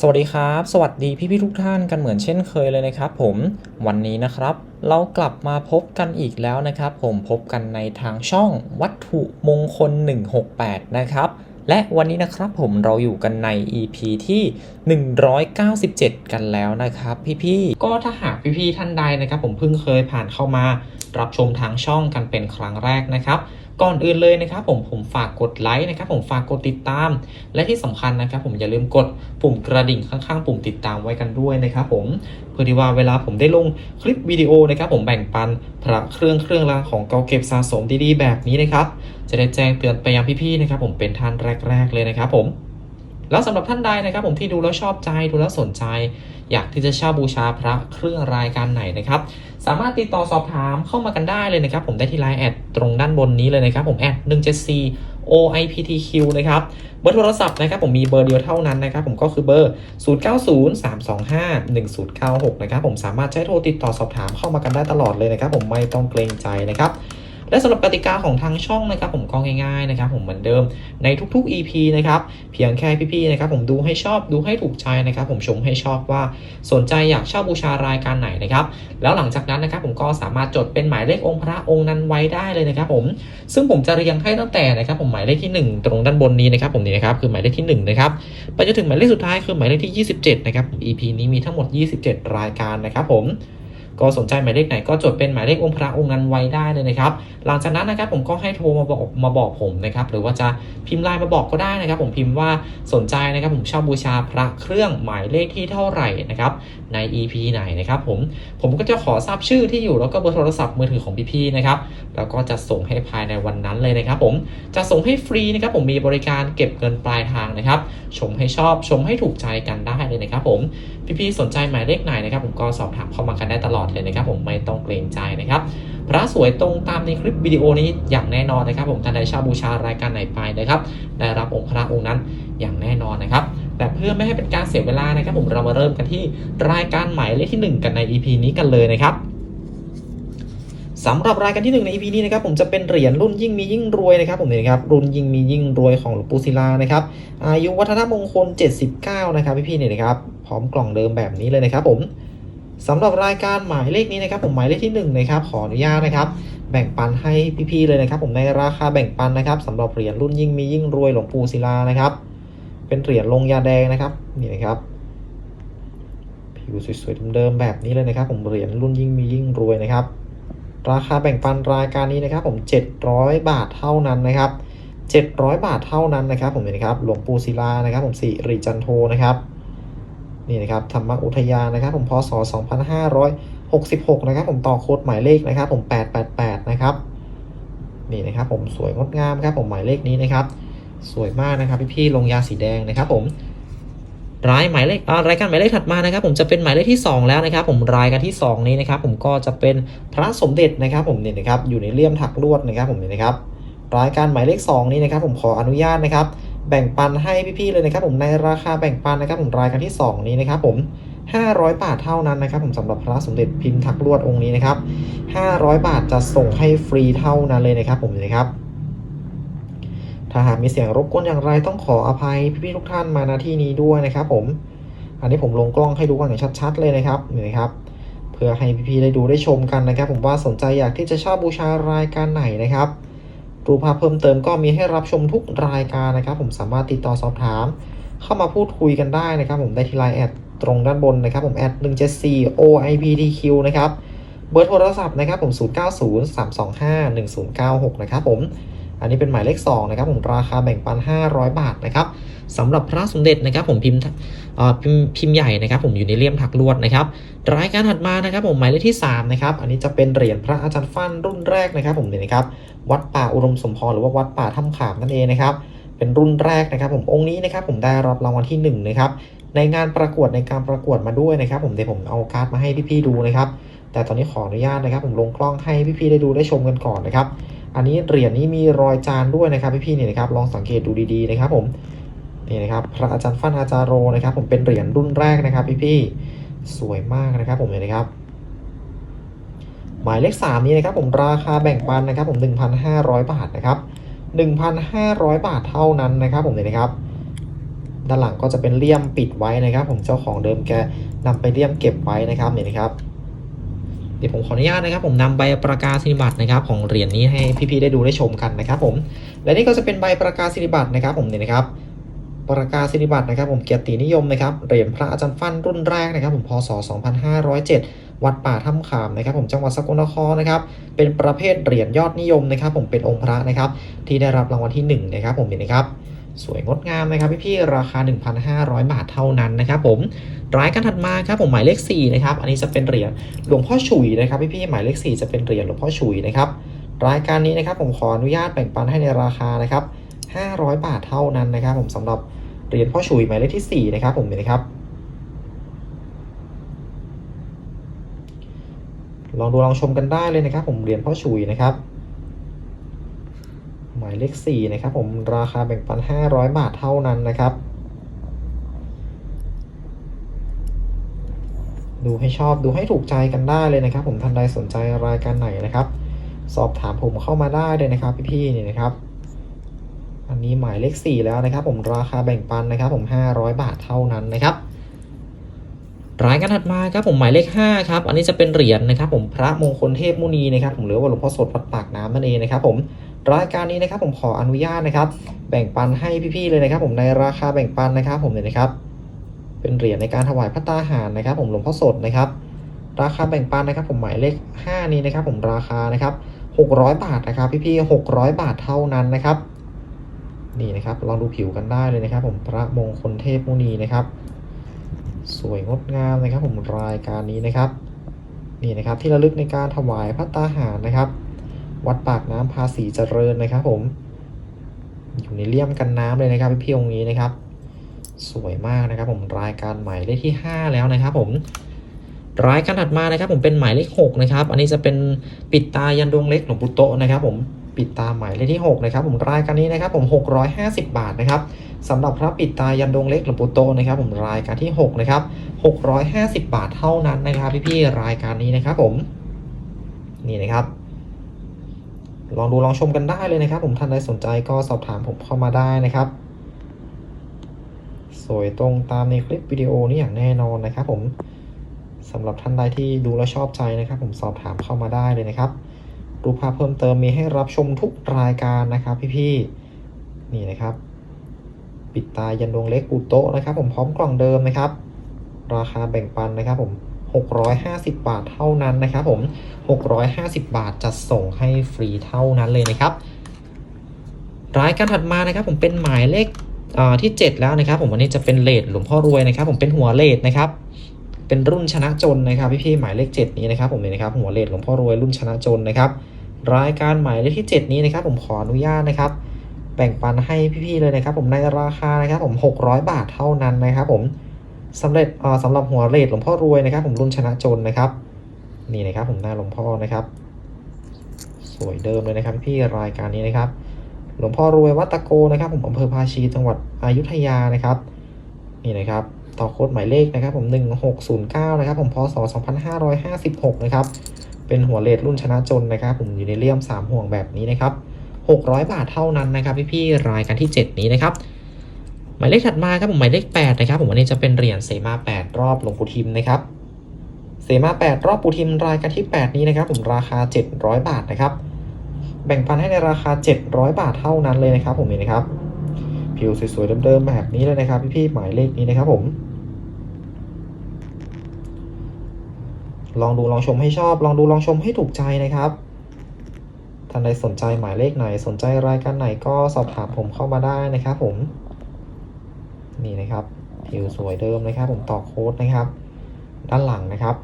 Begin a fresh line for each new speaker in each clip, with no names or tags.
สวัสดีครับ สวัสดีพี่ๆทุกท่านกันเหมือนเช่นเคยเลยนะครับผมวันนี้นะครับ เรากลับมาพบกันอีกแล้วนะครับ ผมพบกันในทางช่องวัตถุมงคล 168 นะครับ และวันนี้นะครับผมเราอยู่กันใน EP ที่ 197 กันแล้วนะครับ พี่ๆก็ถ้าหากพี่ๆท่านใดนะครับ ผมเพิ่งเคยผ่านเข้ามารับชมทางช่องกันเป็นครั้งแรกนะครับ ก่อนอื่นเลยนะครับผมผมฝากกดไลค์นะครับผมฝากกดติดตาม และที่สำคัญนะครับ ผมอย่าลืมกดปุ่มกระดิ่งข้างๆ ปุ่มติดตามไว้กันด้วยนะครับผมเพื่อที่ว่าเวลาผมได้ลงคลิปวิดีโอนะครับ ผมแบ่งปันพระเครื่องเครื่องรางของเก่าเก็บสะสมดีๆแบบนี้นะครับ จะได้แจ้งเตือนไปยังพี่ๆนะครับ ผมเป็นท่านแรก ๆ เลยนะครับผม แล้วสำหรับท่านใดนะครับผมที่ดูแล้วชอบใจดูแล้วสนใจ อยากที่จะเช่าบูชาพระเครื่องรายการไหนนะครับสามารถติดต่อสอบถามเข้ามากันได้เลยนะครับ ผมได้ที่ไลน์แอดตรงด้านบนนี้เลยนะครับ ผมแอด174 OIPTQ นะครับเบอร์โทรศัพท์นะครับผมมีเบอร์เดียวเท่านั้นนะครับผมก็คือเบอร์ 0903251096 นะครับผมสามารถใช้โทรติดต่อสอบถามเข้ามากันได้ตลอดเลยนะครับ ผมไม่ต้องเกรงใจนะครับ และสำหรับกติกาของทางช่องนะครับผมก็ง่ายๆนะครับผมเหมือนเดิมในทุกๆ EP นะครับเพียงแค่พี่ๆนะครับผมดูให้ชอบดูให้ถูกใจนะครับผมชมให้ชอบว่าสนใจอยากเช่าบูชารายการไหนนะครับแล้วหลังจากนั้นนะครับผมก็สามารถจดเป็นหมายเลของค์พระองค์นั้นไว้ได้เลยนะครับผมซึ่งผมจะเรียงให้ตั้งแต่นะครับผมหมายเลขที่ 1 ตรงด้านบนนี้นะครับผมนี่นะครับคือหมายเลขที่1นะครับไปจนถึงหมายเลขสุดท้ายคือหมายเลขที่ 27นะครับผม EP นี้มีทั้งหมด 27 รายการนะครับผม ก็สนใจหมายเลขไหนก็จดเป็นหมายเลของค์พระองค์นั้นไว้ได้เลยนะครับ หลังจากนั้นนะครับผมก็ให้โทรมาบอกมาบอกผมนะครับ หรือว่าจะพิมพ์ไลน์มาบอกก็ได้นะครับ ผมพิมพ์ว่าสนใจนะครับ ผมช่าบูชาพระเครื่องหมายเลขที่เท่าไหร่นะครับใน EP ไหนนะครับ ผมผมก็จะขอทราบชื่อที่อยู่แล้วก็เบอร์โทรศัพท์มือถือของพี่ๆนะครับแล้วก็จะส่งให้ภายในวันนั้นเลยนะครับ ผมจะส่งให้ฟรีนะครับ ผมมีบริการเก็บเงินปลายทางนะครับ ชมให้ชอบชมให้ถูกใจกันได้เลยนะครับ ผมพี่ๆสนใจหมายเลขไหนนะครับ ผมก็สอบถามเข้ามากันได้ตลอดเลยนะครับ ผมไม่ต้องเกรงใจนะครับ พระสวยตรงตามในคลิปวิดีโอนี้อย่างแน่นอนนะครับ ผมท่านใดชาบูชารายการไหนไปนะครับ ได้รับองค์พระองค์นั้นอย่างแน่นอนนะครับแต่เพื่อไม่ให้เป็นการเสียเวลานะครับ ผมเรามาเริ่มกันที่รายการหมายเลขที่ 1 กันใน EP นี้กันเลยนะครับสำหรับรายการที่ 1 ใน EP นี้นะครับผมจะเป็นเหรียญรุ่นยิ่งมียิ่งรวยนะครับผมนี่นครับรุ่นยิ่งมียิ่งรวยของหลวงปู่ศิลานะครับอายุวัฒนมงคล 79 นะครับพี่ๆเนี่ยนะครับพร้อมกล่องเดิมแบบนี้เลยนะครับผม สำหรับรายการหมายเลขนี้นะครับ ผมหมายเลขที่1นะครับขออนุญาตนะครับ แบ่งปันให้พี่ๆเลยนะครับ ผมในราคาแบ่งปันนะครับสำหรับเหรียญรุ่นยิ่งมียิ่งรวยหลวงปู่ศิลานะครับ เป็นเหรียญลงยาแดงนะครับนี่นะครับผิวสวยๆเดิมๆแบบนี้เลยนะครับ ผมเหรียญรุ่นยิ่งมียิ่งรวยนะครับ ราคาแบ่งปันรายการนี้นะครับ ผม 700 บาทเท่านั้นนะครับ 700 บาทเท่านั้นนะครับ ผมนี่นะครับหลวงปู่ศิลานะครับ ผมสิริจันโทนะครับ นี่นะครับธรรมอุทยานนะครับผมพศ 2566 นะครับผมต่อโค้ดหมายเลขนะครับผม 888 นะครับนี่นะครับผมสวยงดงามครับผมหมายเลขนี้นะครับ สวยมากนะครับพี่ๆลงยาสีแดงนะครับผมรายหมายเลขอ่ารายการหมายเลขถัดมานะครับ ผมจะเป็นหมายเลขที่ 2 แล้วนะครับ ผมรายการที่ 2 นี้นะครับ ผมก็จะเป็นพระสมเด็จนะครับ ผมเนี่ยนะครับอยู่ในเลี่ยมถักลวดนะครับ ผมเนี่ยนะครับ รายการหมายเลข 2 นี้นะครับ ผมขออนุญาตนะครับ แบ่งปันให้พี่ๆเลยนะครับผมในราคาแบ่งปันนะครับผมรายการที่ 2 นี้นะครับผม500 บาทเท่านั้นนะครับผมสำหรับพระสมเด็จพิมพ์ถักลวดองค์นี้นะครับ 500 บาทจะส่งให้ฟรีเท่านั้นเลยนะครับผมนะครับ ถ้าหากมีเสียงรบกวนอย่างไรต้องขออภัยพี่ๆทุกท่านมาณที่นี้ด้วยนะครับผม อันนี้ผมลงกล้องให้ดูกันอย่างชัด ๆ เลยนะครับนี่นะครับ เพื่อให้พี่ๆได้ดูได้ชมกันนะครับ ผมว่าสนใจอยากที่จะเช่าบูชารายการไหนนะครับ รูปภาพเพิ่มเติมก็มีให้รับชมทุกรายการนะครับ ผมสามารถติดต่อสอบถาม เข้ามาพูดคุยกันได้นะครับ ผมได้ที่ไลน์แอดตรงด้านบนนะครับ ผมแอด174 OIPTQ นะครับเบอร์โทรศัพท์นะครับผม 0903251096 นะครับผม อันนี้เป็นหมายเลข 2 นะครับผมราคาแบ่งปัน 500 บาทนะครับ สำหรับพระสมเด็จนะครับ ผมพิมพ์พิมพ์พิมพ์ใหญ่นะครับ ผมอยู่ในเลี่ยมถักลวดนะครับรายการถัดมานะครับ ผมหมายเลขที่3นะครับอันนี้จะเป็นเหรียญพระอาจารย์ฟั่นรุ่นแรกนะครับ ผมเนี่ยนะครับ วัดป่าอุดมสมพรหรือว่าวัดป่าถ้ำขามนั่นเองนะครับเป็นรุ่นแรกนะครับ ผมองค์นี้นะครับ ผมได้รับรางวัลที่1นะครับในงานประกวดในการประกวดมาด้วยนะครับ ผมเดี๋ยวผมเอาการ์ดมาให้พี่ๆดูนะครับ แต่ตอนนี้ขออนุญาตนะครับ ผมลงกล้องให้พี่ๆได้ดูได้ชมกันก่อนนะครับ อันนี้เหรียญนี้มีรอยจานด้วยนะครับพี่ๆเนี่ยนะครับลองสังเกตดูดีๆนะครับ ผม นี่นะครับพระอาจารย์ฟันอาจารโรนะครับ ผมเป็นเหรียญรุ่นแรกนะครับพี่ๆสวยมากนะครับผมเลยนะครับ หมายเลข 3 นี้นะครับผมราคาแบ่งปันนะครับ ผม 1,500 บาทนะครับ 1,500 บาทเท่านั้นนะครับผมเลยนะครับ ด้านหลังก็จะเป็นเลี่ยมปิดไว้นะครับ ผมเจ้าของเดิมแกนำไปเลี่ยมเก็บไว้นะครับเนี่ยนะครับเดี๋ยวผมขออนุญาตนะครับ ผมนำใบประกาศนียบัตรนะครับของเหรียญนี้ให้พี่ๆได้ดูได้ชมกันนะครับ ผม และนี่ก็จะเป็นใบประกาศนียบัตรนะครับ ผมเนี่ยนะครับ ประกาศนียบัตรนะครับผมเกียรตินิยมนะครับเหรียญพระอาจารย์ฟันรุ่นแรกนะครับผมพศ 2507 วัดป่าถ้ำขามนะครับผมจังหวัดสกลนครนะครับเป็นประเภทเหรียญยอดนิยมนะครับผมเป็นองค์พระนะครับที่ได้รับรางวัลที่หนึ่งนะครับผมเห็นนะครับสวยงดงามนะครับพี่ๆราคา 1,500 บาทเท่านั้นนะครับผมรายการถัดมาครับผมหมายเลข4นะครับอันนี้จะเป็นเหรียญหลวงพ่อฉุยนะครับพี่ๆหมายเลข 4 จะเป็นเหรียญหลวงพ่อฉุยนะครับรายการนี้นะครับผมขออนุญาตแบ่งปันให้ในราคานะครับ 500 บาทเท่านั้นนะครับ ผมสำหรับเหรียญพ่อฉุยหมายเลขที่ 4 นะครับผมเห็นะครับ ลองดูลองชมกันได้เลยนะครับ ผมเหรียญพ่อฉุยนะครับ หมายเลข 4 นะครับ ผมราคาแบ่งปัน 500 บาทเท่านั้นนะครับดูให้ชอบดูให้ถูกใจกันได้เลยนะครับ ผมท่านใดสนใจรายการไหนนะครับ สอบถามผมเข้ามาได้เลยนะครับ พี่ๆนี่นะครับ อันนี้หมายเลข 4 แล้วนะครับ ผมราคาแบ่งปันนะครับ ผม 500 บาทเท่านั้นนะครับรายการถัดมาครับผมหมายเลข5ครับอันนี้จะเป็นเหรียญนะครับ ผมพระมงคลเทพมุนีนะครับผมหรือว่าหลวงพ่อสดวัดปากน้ำนั่นเองนะครับ ผมรายการนี้นะครับผมขออนุญาตนะครับ แบ่งปันให้พี่ๆเลยนะครับ ผมในราคาแบ่งปันนะครับ ผมเนี่ยนะครับ เป็นเหรียญในการถวายพระตาหารนะครับ ผมหลวงพ่อสดนะครับ ราคาแบ่งปันนะครับ ผมหมายเลข 5 นี้นะครับ ผมราคานะครับ600 บาทนะครับ พี่ๆ600 บาทเท่านั้นนะครับ นี่นะครับลองดูผิวกันได้เลยนะครับผมพระมงคลเทพมุนีนะครับ สวยงดงามนะครับผมรายการนี้นะครับนี่นะครับที่ระลึกในการถวายพระตาหารนะครับ วัดปากน้ำภาษีเจริญนะครับ ผมอยู่ในเลี่ยมกันน้ำเลยนะครับพี่องค์นี้นะครับ สวยมากนะครับ ผมรายการใหม่เลขที่ 5 แล้วนะครับ ผมรายการถัดมานะครับ ผมเป็นหมายเลข6นะครับอันนี้จะเป็นปิดตายันดวงเล็กหลวงปู่โตนะครับ ผม ปิดตาหมายเลขที่ 6 นะครับ ผมรายการนี้นะครับ ผม 650 บาทนะครับสำหรับพระปิดตายันดวงเล็กหลวงปู่โตนะครับ ผมรายการที่ 6 นะครับ 650 บาทเท่านั้นนะครับ พี่ๆรายการนี้นะครับ ผมนี่นะครับ ลองดูลองชมกันได้เลยนะครับ ผมท่านใดสนใจก็สอบถามผมเข้ามาได้นะครับ สวยตรงตามในคลิปวิดีโอนี้อย่างแน่นอนนะครับ ผมสำหรับท่านใดที่ดูและชอบใจนะครับ ผมสอบถามเข้ามาได้เลยนะครับ รูปภาพเพิ่มเติมมีให้รับชมทุกรายการนะครับพี่ๆนี่นะครับ ปิดตายันดวงเล็กปูโตนะครับ ผมพร้อมกล่องเดิมนะครับ ราคาแบ่งปันนะครับผม 650 บาทเท่านั้นนะครับผม 650 บาทจะส่งให้ฟรีเท่านั้นเลยนะครับ รายการถัดมานะครับ ผมเป็นหมายเลขอ่าที่ 7 แล้วนะครับ ผมวันนี้จะเป็นเลดหลวงพ่อรวยนะครับ ผมเป็นหัวเลดนะครับเป็นรุ่นชนะจนนะครับพี่ๆหมายเลข 7 นี้นะครับผมเนี่ยนะครับหัวเลดหลวงพ่อรวยรุ่นชนะจนนะครับ รายการหมายเลขที่ 7 นี้นะครับผมขออนุญาตนะครับ แบ่งปันให้พี่ๆเลยนะครับ ผมในราคานะครับผม 600 บาทเท่านั้นนะครับ ผมสำเร็จอ่าสำหรับหัวเลดหลวงพ่อรวยนะครับ ผมรุ่นชนะจนนะครับ นี่นะครับผมหน้าหลวงพ่อนะครับ สวยเดิมเลยนะครับ พี่รายการนี้นะครับ หลวงพ่อรวยวัดตะโกนะครับ ผมอำเภอภาชีจังหวัดอยุธยานะครับ นี่นะครับต่อโค้ดหมายเลขนะครับ ผม1609นะครับ ผมพศ2556นะครับ เป็นหัวเลดรุ่นชนะจนนะครับ ผมอยู่ในเลี่ยม 3 ห่วงแบบนี้นะครับ 600 บาทเท่านั้นนะครับพี่ๆรายการที่ 7 นี้นะครับหมายเลขถัดมาครับผมหมายเลข 8 นะครับ ผมอันนี้จะเป็นเหรียญเสมา 8 รอบหลวงปู่ทิมนะครับเสมา 8 รอบปู่ทิมรายการที่ 8 นี้นะครับ ผมราคา 700 บาทนะครับ แบ่งปันให้ในราคา 700 บาทเท่านั้นเลยนะครับ ผมนี่นะครับผิวสวยๆเดิมๆแบบนี้เลยนะครับ พี่ๆหมายเลขนี้นะครับผม ลองดูลองชมให้ชอบ ลองดูลองชมให้ถูกใจนะครับท่านใดสนใจหมายเลขไหนสนใจรายการไหนก็สอบถามผมเข้ามาได้นะครับผม นี่นะครับผิวสวยเดิมนะครับ ผมต่อโค้ดนะครับ ด้านหลังนะครับ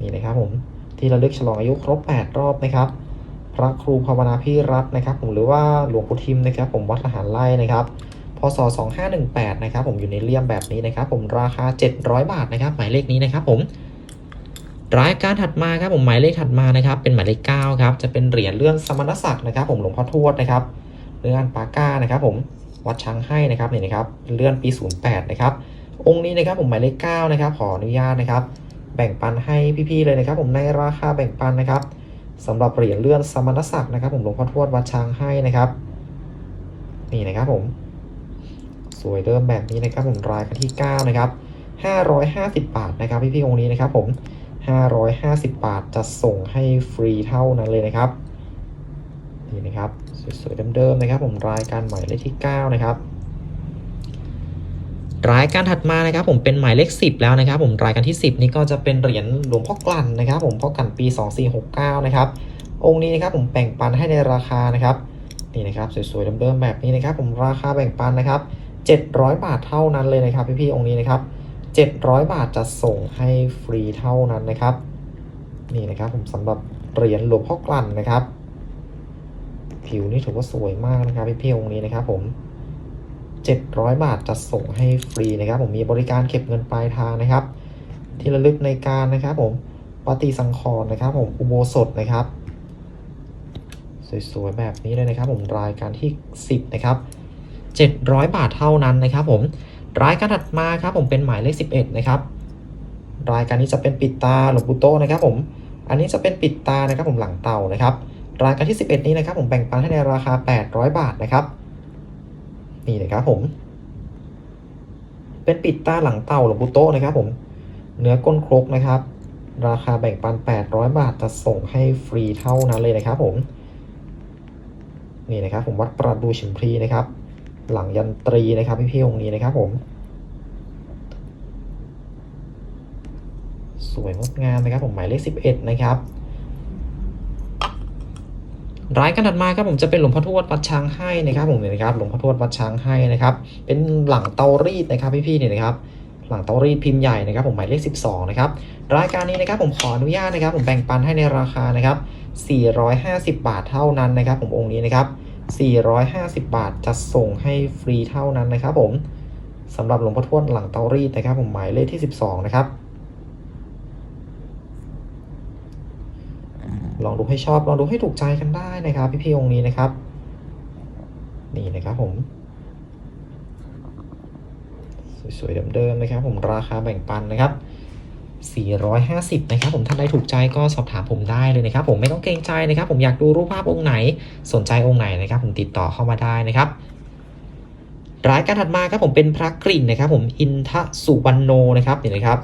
นี่นะครับผมที่ระลึกฉลองอายุครบ 8 รอบนะครับ พระครูภาวนาพี่รัตน์นะครับ ผมหรือว่าหลวงปู่ทิมนะครับ ผมวัดทหารไล่นะครับพศ2518นะครับ ผมอยู่ในเลี่ยมแบบนี้นะครับ ผมราคา 700 บาทนะครับ หมายเลขนี้นะครับ ผม รายการถัดมาครับผมหมายเลขถัดมานะครับ เป็นหมายเลข9ครับจะเป็นเหรียญเลื่อนสมณศักดิ์นะครับ ผมหลวงพ่อทวดนะครับเลื่อนปาก้านะครับ ผมวัดช้างให้นะครับนี่นะครับเลื่อนปี 08 นะครับ องค์นี้นะครับผมหมายเลข9นะครับ ขออนุญาตนะครับ แบ่งปันให้พี่ๆเลยนะครับ ผมในราคาแบ่งปันนะครับสำหรับเหรียญเลื่อนสมณศักดิ์นะครับ ผมหลวงพ่อทวดวัดช้างให้นะครับ นี่นะครับผม สวยเริ่มแบบนี้นะครับ ผมรายกันที่ 9 นะครับ550 บาทนะครับพี่ๆองค์นี้นะครับ ผม 550 บาทจะส่งให้ฟรีเท่านั้นเลยนะครับนี่นะครับสวยๆเดิมๆนะครับ ผมรายการหมายเลขที่ 9 นะครับ รายการถัดมานะครับ ผมเป็นหมายเลข 10 แล้วนะครับ ผมรายการที่ 10 นี่ก็จะเป็นเหรียญหลวงพ่อกลั่นนะครับ ผมพ่อกลั่นปี 2469 นะครับ องค์นี้นะครับผมแบ่งปันให้ในราคานะครับนี่นะครับสวยๆเดิมๆแบบนี้นะครับ ผมราคาแบ่งปันนะครับ700 บาทเท่านั้นเลยนะครับพี่ๆองค์นี้นะครับ 700 บาทจะส่งให้ฟรีเท่านั้นนะครับ นี่นะครับผมสำหรับเหรียญหลวงพ่อกลั่นนะครับ ผิวนี่ถือว่าสวยมากนะครับพี่ๆองค์นี้นะครับผม 700 บาทจะส่งให้ฟรีนะครับ ผมมีบริการเก็บเงินปลายทางนะครับ ที่ระลึกในการนะครับ ผมปฏิสังขรณ์นะครับ ผมอุโบสถนะครับ สวยๆแบบนี้เลยนะครับ ผมรายการที่ 10 นะครับ 700 บาทเท่านั้นนะครับ ผม รายการถัดมาครับผมเป็นหมายเลข 11 นะครับ รายการนี้จะเป็นปิดตาหลวงปู่โตนะครับผม อันนี้จะเป็นปิดตานะครับผมหลังเต่านะครับ รายการที่ 11 นี้นะครับผมแบ่งปันให้ในราคา 800 บาทนะครับ นี่นะครับผม เป็นปิดตาหลังเต่าหลวงปู่โตนะครับผม เนื้อก้นครกนะครับ ราคาแบ่งปัน 800 บาทจะส่งให้ฟรีเท่านั้นเลยนะครับผม นี่นะครับผมวัดประดูชิมพลีนะครับ หลังยันตรีนะครับพี่พี่ๆองค์นี้นะครับผม สวยงดงามนะครับผมหมายเลข11นะครับรายการถัดมาครับผมจะเป็นหลวงพ่อทวดวัดช้างให้นะครับผมเนี่ยนะครับหลวงพ่อทวดวัดช้างให้นะครับ เป็นหลังเตารีดนะครับพี่ๆเนี่ยนะครับ หลังเตารีดพิมพ์ใหญ่นะครับ ผมหมายเลข 12นะครับรายการนี้นะครับผมขออนุญาตนะครับ ผมแบ่งปันให้ในราคานะครับ450 บาทเท่านั้นนะครับ ผมองค์นี้นะครับ 450 บาทจะส่งให้ฟรีเท่านั้นนะครับผมสำหรับหลวงพ่อทวดหลังเตารีดนะครับผมหมายเลขที่ 12 นะครับ ลองดูให้ชอบลองดูให้ถูกใจกันได้นะครับ พี่ๆองค์นี้นะครับ นี่นะครับผม สวยๆเดิมๆนะครับ ผมราคาแบ่งปันนะครับ 450 นะครับผมท่านใดถูกใจก็สอบถามผมได้เลยนะครับ ผมไม่ต้องเกรงใจนะครับ ผมอยากดูรูปภาพองค์ไหน สนใจองค์ไหนนะครับ ผมติดต่อเข้ามาได้นะครับรายการถัดมาครับผมเป็นพระกริ่งนะครับ ผมอินทสุวรรณโนนะครับนี่นะครับ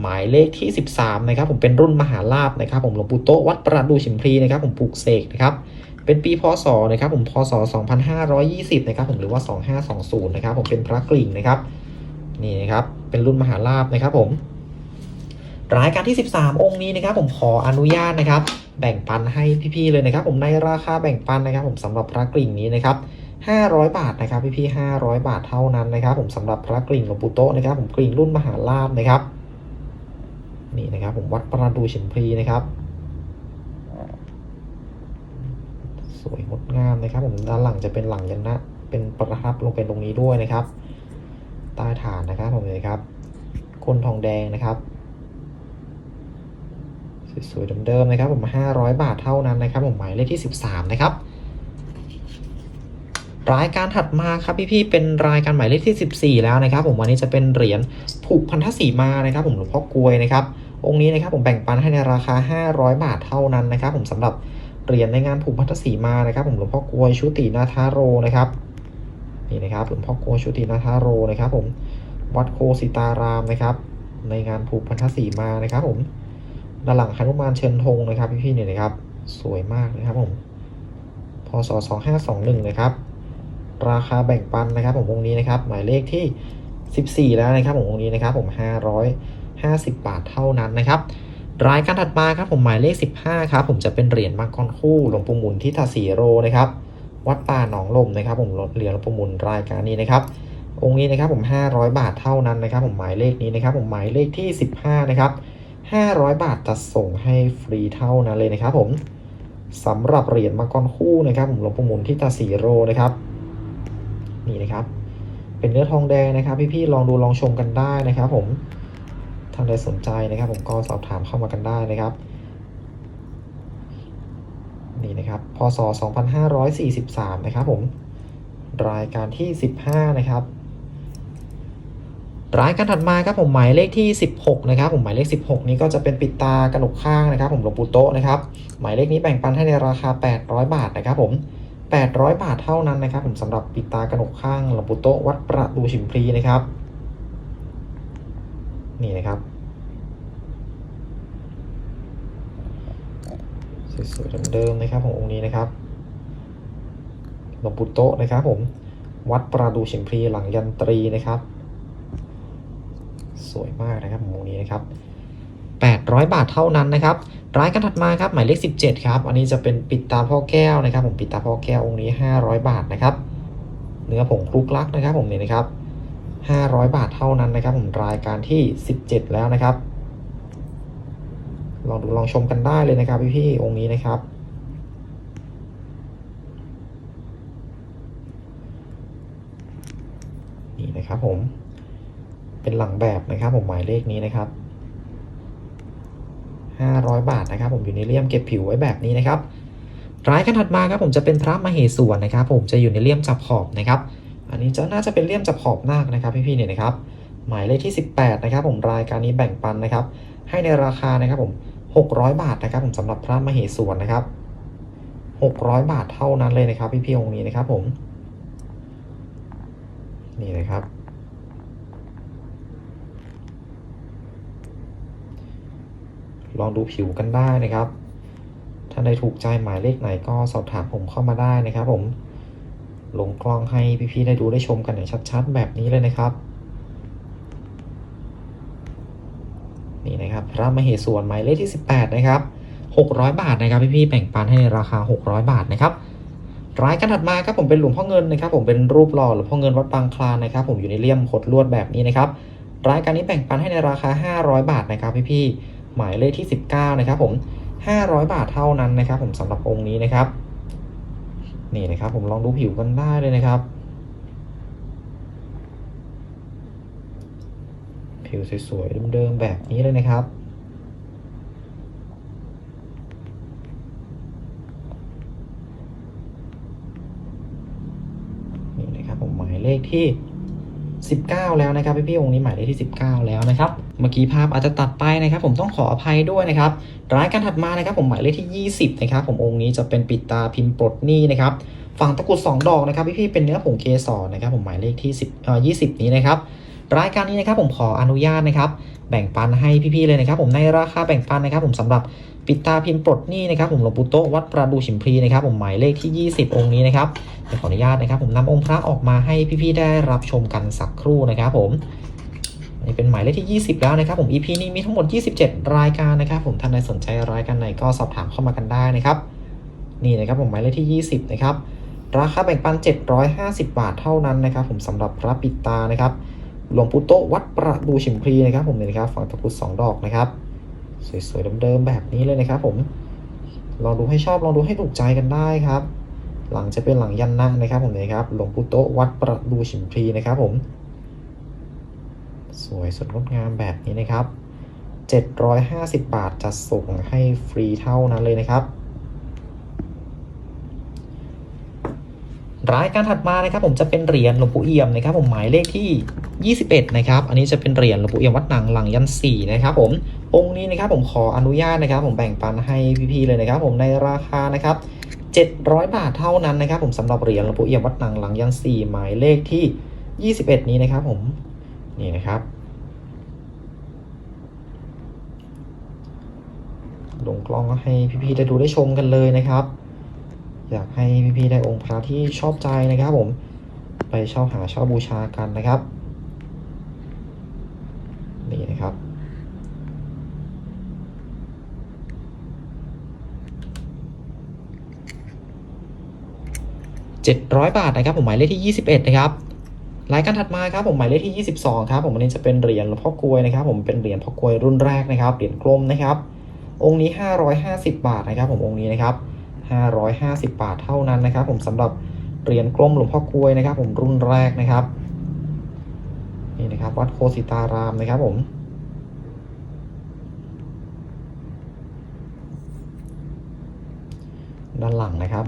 หมายเลขที่ 13 นะครับ ผมเป็นรุ่นมหาลาภนะครับ ผมหลวงปู่โตวัดประดูชิมพลีนะครับ ผมปลูกเสกนะครับเป็นปีพศนะครับ ผมพศ 2520 นะครับ ผมหรือว่า 2520 นะครับ ผมเป็นพระกริ่งนะครับ นี่นะครับเป็นรุ่นมหาลาภนะครับ ผม รายการที่ 13 องค์นี้นะครับผมขออนุญาตนะครับ แบ่งปันให้พี่ๆเลยนะครับ ผมในราคาแบ่งปันนะครับ ผมสำหรับพระกริ่งนี้นะครับ500 บาทนะครับพี่ๆ500 บาทเท่านั้นนะครับ ผมสำหรับพระกริ่งหลวงปู่โตะนะครับ ผมกริ่งรุ่นมหาลาภนะครับนี่นะครับ ผมวัดประดูชิมพลีนะครับ สวยงดงามนะครับ ผมด้านหลังจะเป็นหลังยันนะเป็นประทับลงเป็นตรงนี้ด้วยนะครับใต้ฐานนะครับผมเลยครับก้นทองแดงนะครับ สวยๆเดิมๆนะครับผม 500 บาทเท่านั้นนะครับผมหมายเลขที่ 13 นะครับ รายการถัดมาครับพี่ๆเป็นรายการหมายเลขที่ 14 แล้วนะครับ ผมวันนี้จะเป็นเหรียญผูกพันธสีมานะครับ ผมหลวงพ่อกลวยนะครับ องค์นี้นะครับผมแบ่งปันให้ในราคา 500 บาทเท่านั้นนะครับ ผมสำหรับเหรียญในงานผูกพันธสีมานะครับผมหลวงพ่อกลวยชุตินาทาโรนะครับนี่นะครับหลวงพ่อกลวยชุตินาทาโรนะครับ ผมวัดโคสิตารามนะครับ ในงานผูกพันธสีมานะครับ ผม ด้านหลังฮนุมานเชิญธงนะครับพี่ๆเนี่ยนะครับ สวยมากนะครับผมพศ2521นะครับ ราคาแบ่งปันนะครับผมองนี้นะครับ หมายเลขที่ 14 แล้วนะครับผมองนี้นะครับ ผม550 บาทเท่านั้นนะครับรายการถัดมาครับผมหมายเลข 15ครับผมจะเป็นเหรียญมังกรคู่หลวงปู่มุนที่ทาสีโรนะครับ วัดป่าหนองลมนะครับ ผมเหรียญหลวงปู่มุนรายการนี้นะครับ องค์นี้นะครับผม 500 บาทเท่านั้นนะครับ ผมหมายเลขนี้นะครับ ผมหมายเลขที่ 15 นะครับ 500 บาทจะส่งให้ฟรีเท่านั้นเลยนะครับผมสำหรับเหรียญมังกรคู่นะครับผมหลวงปู่หมุนที่ตาสีโรนะครับนี่นะครับ เป็นเนื้อทองแดงนะครับพี่ๆลองดูลองชมกันได้นะครับ ผมท่านใดสนใจนะครับ ผมก็สอบถามเข้ามากันได้นะครับนี่นะครับพศ 2543 นะครับผมรายการที่ 15 นะครับ รายการถัดมาครับผมหมายเลขที่ 16นะครับผมหมายเลข 16 นี้ก็จะเป็นปิดตากระหนกข้างนะครับ ผมหลวงปู่โตะนะครับหมายเลขนี้แบ่งปันให้ในราคา 800 บาทนะครับผม800 บาทเท่านั้นนะครับ ผมสำหรับปิดตากระหนกข้างหลวงปู่โตะวัดประดูชิมพลีนะครับนี่นะครับสวยๆเดิมๆนะครับขององค์นี้นะครับหลวงปู่โตะนะครับผมวัดประดูชิมพลีหลังยันตรีนะครับ สวยมากนะครับของนี้นะครับ800 บาทเท่านั้นนะครับรายการถัดมาครับหมายเลข 17 ครับ อันนี้จะเป็นปิดตาพ่อแก้วนะครับ ผมปิดตาพ่อแก้วองค์นี้ 500 บาทนะครับ เนื้อผงคลุกลักนะครับ ผมนี่นะครับ 500 บาทเท่านั้นนะครับ ผมรายการที่ 17 แล้วนะครับ ลองดูลองชมกันได้เลยนะครับพี่ๆองค์นี้นะครับ นี่นะครับผม เป็นหลังแบบนะครับผมหมายเลขนี้นะครับ 500 บาทนะครับ ผมอยู่ในเลี่ยมเก็บผิวไว้แบบนี้นะครับรายกันถัดมาครับผมจะเป็นพระมเหสวนนะครับ ผมจะอยู่ในเลี่ยมจับขอบนะครับ อันนี้จะน่าจะเป็นเลี่ยมจับขอบนาคนะครับพี่ๆเนี่ยนะครับ หมายเลขที่ 18 นะครับ ผมรายการนี้แบ่งปันนะครับ ให้ในราคานะครับผม 600 บาทนะครับ ผมสำหรับพระมเหสวนนะครับ 600 บาทเท่านั้นเลยนะครับ พี่ๆองค์นี้นะครับ ผม นี่นะครับ ลองดูผิวกันได้นะครับ ถ้าได้ถูกใจหมายเลขไหนก็สอบถามผมเข้ามาได้นะครับผม ลงกล้องให้พี่ๆได้ดูได้ชมกันอย่างชัดๆ แบบนี้เลยนะครับ นี่นะครับพระมเหสวนหมายเลขที่ 18 นะครับ 600 บาทนะครับพี่ๆแบ่งปันให้ในราคา 600 บาทนะครับรายการถัดมาครับผมเป็นหลวงพ่อเงินนะครับ ผมเป็นรูปหล่อหลวงพ่อเงินวัดบางคลานนะครับ ผมอยู่ในเลี่ยมขดลวดแบบนี้นะครับรายการนี้แบ่งปันให้ในราคา 500 บาทนะครับพี่ๆ หมายเลขที่ 19 นะครับผม 500 บาทเท่านั้นนะครับ ผมสำหรับองค์นี้นะครับนี่นะครับผมลองดูผิวกันได้เลยนะครับ ผิวสวยๆเดิมๆแบบนี้เลยนะครับนี่นะครับผมหมายเลขที่ 19 แล้วนะครับพี่ๆองค์นี้หมายเลขที่ 19 แล้วนะครับเมื่อกี้ภาพอาจจะตัดไปนะครับ ผมต้องขออภัยด้วยนะครับรายการถัดมานะครับ ผมหมายเลขที่ 20 นะครับ ผมองค์นี้จะเป็นปิดตาพิมพ์ปลดหนี้นะครับฝั่งตะกรุด2ดอกนะครับพี่ๆเป็นเนื้อผงเกสรนะครับ ผมหมายเลขที่10เอ่อ20 นี้นะครับรายการนี้นะครับผมขออนุญาตนะครับ แบ่งปันให้พี่ๆเลยนะครับผมในราคาแบ่งปันนะครับ ผมสำหรับปิดตาพิมพ์ปลดหนี้นะครับผมหลวงปู่โตวัดประดูฉิมพลีนะครับผมหมายเลขที่ 20 องค์นี้นะครับขออนุญาตนะครับ ผมนำองค์พระออกมาให้พี่ๆได้รับชมกันสักครู่นะครับ ผมนนี้เป็นหมายเลขที่ 20 แล้วนะครับผม EP นี้มีทั้งหมด 27 รายการนะครับ ผมท่านใดสนใจรายการไหนก็สอบถามเข้ามากันได้นะครับ นี่นะครับผมหมายเลขที่ 20 นะครับ ราคาแบ่งปัน 750 บาทเท่านั้นนะครับ ผมสำหรับพระปิดตานะครับ หลวงปู่โตวัดประดูฉิมพลีนะครับผมเนี่ยนะครับฝั่งตะกุดสองดอกนะครับ สวยๆเดิมๆแบบนี้เลยนะครับ ผมลองดูให้ชอบลองดูให้ถูกใจกันได้ครับ หลังจะเป็นหลังยันนะนะครับ ผมเนี่ยนะครับหลวงปู่โตวัดประดูฉิมพลีนะครับ ผม สวยสดงดงามแบบนี้นะครับ 750 บาทจะส่งให้ฟรีเท่านั้นเลยนะครับ รายการถัดมานะครับผมจะเป็นเหรียญหลวงปู่เอี่ยมนะครับผมหมายเลขที่ 21 นะครับ อันนี้จะเป็นเหรียญหลวงปู่เอี่ยมวัดหนังหลังยันสี่นะครับผมองค์นี้นะครับผมขออนุญาตนะครับ ผมแบ่งปันให้พี่ๆเลยนะครับ ผมในราคานะครับ700 บาทเท่านั้นนะครับ ผมสำหรับเหรียญหลวงปู่เอี่ยมวัดหนังหลังยันสี่หมายเลขที่ 21 นี้นะครับ ผมนี่นะครับลงกล้องให้พี่ๆได้ดูได้ชมกันเลยนะครับ อยากให้พี่ๆได้องค์พระที่ชอบใจนะครับผม ไปเช่าหาเช่าบูชากันนะครับ นี่นะครับ 700 บาทนะครับผมหมายเลขที่ 21 นะครับรายการถัดมาครับผมหมายเลขที่ 22 ครับผมอันนี้จะเป็นเหรียญหลวงพ่อกลวยนะครับ ผมเป็นเหรียญพ่อกลวยรุ่นแรกนะครับเหรียญกลมนะครับ องค์นี้ 550 บาทนะครับ ผมองค์นี้นะครับ 550 บาทเท่านั้นนะครับ ผมสำหรับเหรียญกลมหลวงพ่อกลวยนะครับ ผมรุ่นแรกนะครับนี่นะครับวัดโคสิตารามนะครับผมด้านหลังนะครับ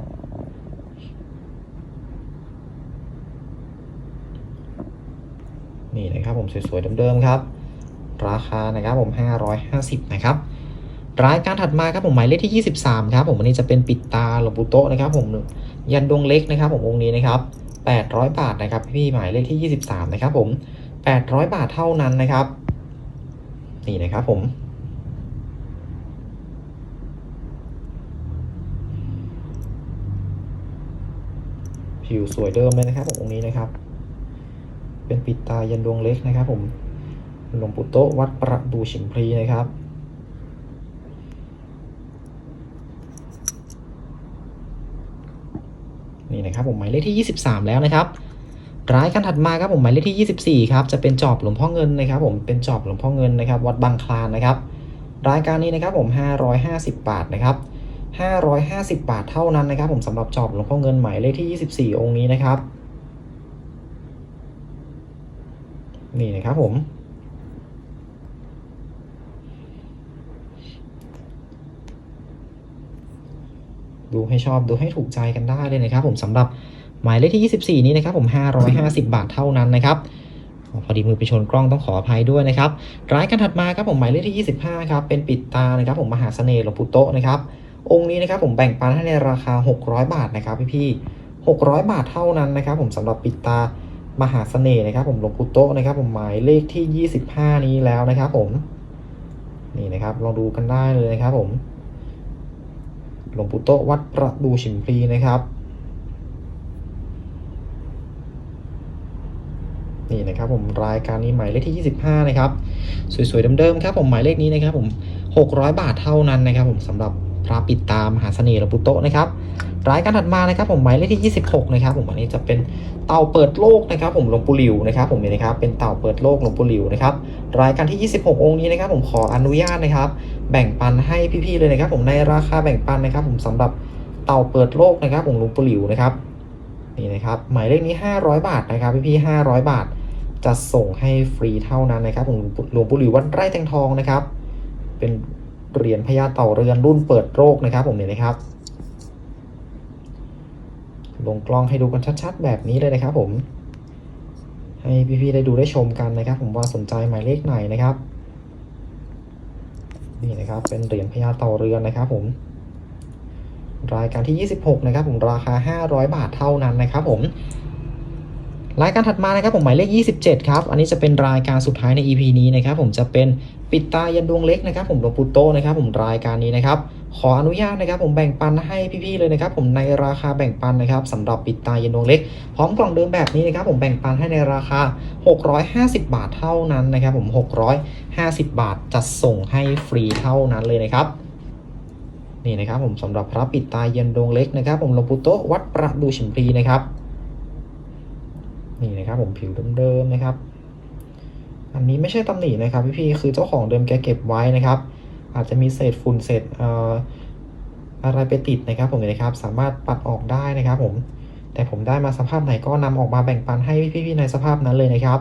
นี่นะครับผมสวยๆเดิมๆครับ ราคานะครับผม 550 นะครับ รายการถัดมาครับผมหมายเลขที่ 23 ครับผมวันนี้จะเป็นปิดตาหลวงปู่โตะนะครับผมยันดวงเล็กนะครับผมองค์นี้นะครับ800 บาทนะครับพี่หมายเลขที่ 23 นะครับผม 800 บาทเท่านั้นนะครับ นี่นะครับผมผิวสวยเดิมเลยนะครับผมองค์นี้นะครับ เป็นปิดตายันดวงเล็กนะครับผมหลวงปู่โตวัดประดูฉิมพลีนะครับ นี่นะครับผมหมายเลขที่ 23 แล้วนะครับรายการถัดมาครับผมหมายเลขที่ 24 ครับจะเป็นจอบหลวงพ่อเงินนะครับ ผมเป็นจอบหลวงพ่อเงินนะครับ วัดบางคลานนะครับ รายการนี้นะครับผม 550 บาทนะครับ550 บาทเท่านั้นนะครับ ผมสำหรับจอบหลวงพ่อเงินหมายเลขที่ 24 องค์นี้นะครับ นี่นะครับผม ดูให้ชอบดูให้ถูกใจกันได้เลยนะครับ ผมสำหรับหมายเลขที่ 24 นี้นะครับ ผม 550 บาทเท่านั้นนะครับพอดีมือไปชนกล้องต้องขออภัยด้วยนะครับร้ายการถัดมาครับผมหมายเลขที่ 25 ครับ เป็นปิดตานะครับ ผมมหาเสน่ห์หลวงปู่โตนะครับ องค์นี้นะครับผมแบ่งปันให้ในราคา 600 บาทนะครับพี่ๆ600 บาทเท่านั้นนะครับ ผมสำหรับปิดตามหาเสน่ห์นะครับ ผมหลวงปู่โตนะครับ ผมหมายเลขที่ 25 นี้แล้วนะครับ ผมนี่นะครับลองดูกันได้เลยนะครับผม หลวงปู่โตวัดประดูฉิมพลีนะครับ นี่นะครับผมรายการนี้หมายเลขที่ 25 นะครับ สวยๆเดิมๆครับผมหมายเลขนี้นะครับผม 600 บาทเท่านั้นนะครับผมสำหรับ พระปิดตามหาเสน่ห์หลวงปู่โตะนะครับรายการถัดมานะครับผมหมายเลขที่ 26 นะครับผมอันนี้จะเป็นเต่าเปิดโลกนะครับ ผมหลวงปู่หลิวนะครับผมนี่นะครับเป็นเต่าเปิดโลกหลวงปู่หลิวนะครับรายการที่ 26 องค์นี้นะครับ ผมขออนุญาตนะครับ แบ่งปันให้พี่ๆเลยนะครับ ผมในราคาแบ่งปันนะครับ ผมสำหรับเต่าเปิดโลกนะครับ ผมหลวงปู่หลิวนะครับนี่นะครับหมายเลขนี้ 500 บาทนะครับพี่ๆ500 บาทจะส่งให้ฟรีเท่านั้นนะครับผมหลวงปู่หลิววัดไร่แตงทองนะครับ เป็น เหรียญพญาเต่าเรือนรุ่นเปิดโลกนะครับผมเนี่ยนะครับ ลงกล้องให้ดูกันชัดๆ แบบนี้เลยนะครับผม ให้พี่ๆได้ดูได้ชมกันนะครับ ผมว่าสนใจหมายเลขไหนนะครับ นี่นะครับเป็นเหรียญพญาเต่าเรือนนะครับผมรายการที่ 26 นะครับผมราคา 500 บาทเท่านั้นนะครับผม รายการถัดมานะครับผมหมายเลข 27 ครับ อันนี้จะเป็นรายการสุดท้ายใน EP นี้นะครับผมจะเป็นปิดตายันดวงเล็กนะครับผมหลวงปู่โตนะครับผมรายการนี้นะครับขออนุญาตนะครับผมแบ่งปันให้พี่ๆเลยนะครับผมในราคาแบ่งปันนะครับสำหรับปิดตายันดวงเล็ก พร้อมกล่องเดิมแบบนี้นะครับผมแบ่งปันให้ในราคา 650 บาทเท่านั้นนะครับผม 650 บาทจะส่งให้ฟรีเท่านั้นเลยนะครับนี่นะครับผมสำหรับพระปิดตาย็นดวงเล็กนะครับผมหลวงปู่โตวัดประดูฉิมพลีนะครับ นี่นะครับผมผิวเดิมๆนะครับ อันนี้ไม่ใช่ตำหนินะครับพี่ๆคือเจ้าของเดิมแกเก็บไว้นะครับ อาจจะมีเศษฝุ่นเศษเอ่ออะไรไปติดนะครับผมนะครับ สามารถปัดออกได้นะครับผมแต่ผมได้มาสภาพไหนก็นำออกมาแบ่งปันให้พี่ๆในสภาพนั้นเลยนะครับ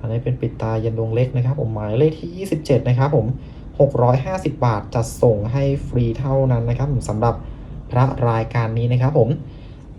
อันนี้เป็นปิดตาย็นดวงเล็กนะครับ ผมหมายเลขที่ 27 นะครับผม 650 บาทจะส่งให้ฟรีเท่านั้นนะครับ ผมสำหรับพระรายการนี้นะครับผม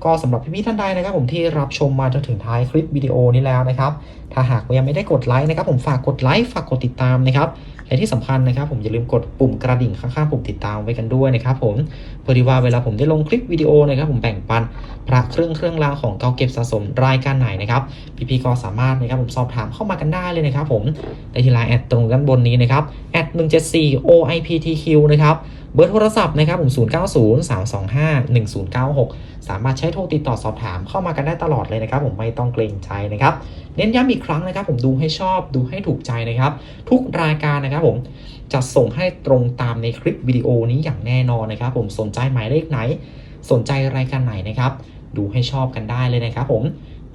ก็สำหรับพี่ๆท่านใดนะครับ ผมที่รับชมมาจนถึงท้ายคลิปวิดีโอนี้แล้วนะครับ ถ้าหากยังไม่ได้กดไลค์นะครับ ผมฝากกดไลค์ฝากกดติดตามนะครับและที่สำคัญนะครับ ผมอย่าลืมกดปุ่มกระดิ่งข้างๆปุ่มติดตามไว้กันด้วยนะครับ ผมเพื่อที่ว่าเวลาผมได้ลงคลิปวิดีโอนะครับ ผมแบ่งปันพระเครื่องเครื่องรางของเก่าเก็บสะสมรายการไหนนะครับพี่ๆก็สามารถนะครับ ผมสอบถามเข้ามากันได้เลยนะครับ ผมในที่ไลน์แอดตรงด้านบนนี้นะครับแอด174 OIPTQ นะครับเบอร์โทรศัพท์นะครับผม 0903251096 สามารถใช้โทรติดต่อสอบถามเข้ามากันได้ตลอดเลยนะครับ ผมไม่ต้องเกรงใจนะครับ เน้นย้ำอีกครั้งนะครับ ผมดูให้ชอบดูให้ถูกใจนะครับ ทุกรายการนะครับผมจะส่งให้ตรงตามในคลิปวิดีโอนี้อย่างแน่นอนนะครับ ผมสนใจหมายเลขไหน สนใจรายการไหนนะครับ ดูให้ชอบกันได้เลยนะครับ ผม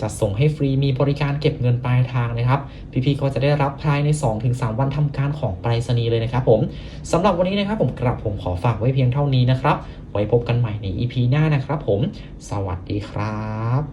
จะส่งให้ฟรีมีบริการเก็บเงินปลายทางนะครับ พี่ๆก็จะได้รับภายใน 2-3 วันทำการของไปรษณีย์เลยนะครับผมสำหรับวันนี้นะครับผมกลับผมขอฝากไว้เพียงเท่านี้นะครับ ไว้พบกันใหม่ใน EP หน้านะครับผม สวัสดีครับ